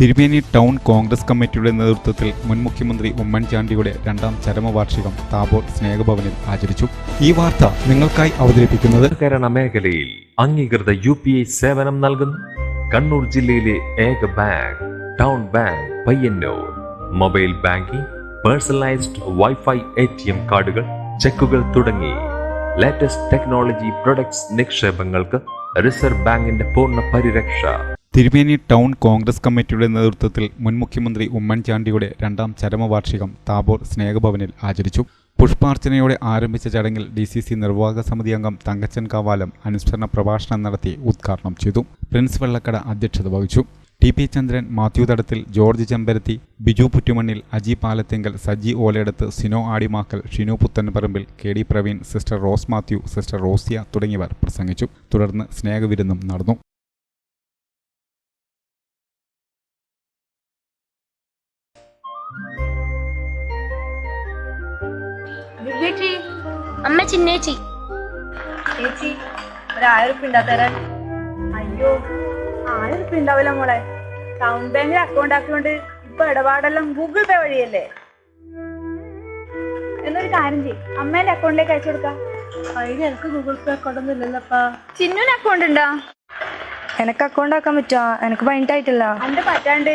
തിരുമേനി ടൗൺ കോൺഗ്രസ് കമ്മിറ്റിയുടെ നേതൃത്വത്തിൽ മുൻ മുഖ്യമന്ത്രി ഉമ്മൻചാണ്ടിയുടെ രണ്ടാം ചരമവാർഷികം താബോർ സ്നേഹഭവനിൽ ആചരിച്ചു. ഈ വാർത്ത നിങ്ങൾക്കായി അവതരിപ്പിക്കുന്നത് സഹകരണ മേഖലയിൽ അംഗീകൃത യു പി ഐ സേവനം നൽകുന്നു. കണ്ണൂർ ജില്ലയിലെ ഏക bank town bank Payyanur. Mobile banking personalised wifi A T M കാർഡുകൾ ചെക്കുകൾ തുടങ്ങി. ലേറ്റസ്റ്റ് ടെക്നോളജി പ്രൊഡക്ട്സ് നിക്ഷേപങ്ങൾക്ക് റിസർവ് ബാങ്കിന്റെ പൂർണ പരിരക്ഷ. തിരുമേനി ടൗൺ കോൺഗ്രസ് കമ്മിറ്റിയുടെ നേതൃത്വത്തിൽ മുൻ മുഖ്യമന്ത്രി ഉമ്മൻചാണ്ടിയുടെ രണ്ടാം ചരമവാർഷികം താബോർ സ്നേഹഭവനിൽ ആചരിച്ചു. പുഷ്പാർച്ചനയോടെ ആരംഭിച്ച ചടങ്ങിൽ ഡി സി സി നിർവാഹക സമിതി അംഗം തങ്കച്ചൻ കാവാലം അനുസ്മരണ പ്രഭാഷണം നടത്തി ഉദ്ഘാടനം ചെയ്തു. പ്രിൻസ് വെള്ളക്കട അധ്യക്ഷത വഹിച്ചു. ടി പി ചന്ദ്രൻ മാത്യു തടത്തിൽ ജോർജ് ചെമ്പരത്തി Biju Puttumannil Aji Palathingal Saji Olayidathu Sino Adimakkal Shinu Puthenparambil K D Praveen sister Rose Mathew sister Rosia തുടങ്ങിയവർ പ്രസംഗിച്ചു. തുടർന്ന് സ്നേഹവിരുന്നും നടന്നു. ചേച്ചി അമ്മ ചിന്നേച്ചി. ചേച്ചി ഒരു ആയിരം ഉറുപ്പ അയ്യോ ആയിരം ഉറുപ്പ ഉണ്ടാവില്ല മോളെ ടൗൺ ബാങ്കിൽ അക്കൗണ്ട് ആക്കിയോണ്ട് ഇപ്പൊ ഇടപാടെല്ലാം ഗൂഗിൾ പേ വഴിയല്ലേ? എന്നൊരു കാര്യം ചെയ്യും. അമ്മേന്റെ അക്കൗണ്ടിലേക്ക് അയച്ചു കൊടുക്കാം. അതിന് എനിക്ക് ഗൂഗിൾ പേ അക്കൗണ്ട് ഒന്നും ഇല്ലല്ലപ്പാ ചിന്നുവിന് അക്കൗണ്ട് ഉണ്ടോ? എനക്ക് അക്കൗണ്ട് ആക്കാൻ പറ്റുമോ എനിക്ക് പതിനെട്ടായിട്ടില്ല എന്റെ പറ്റാണ്ട്.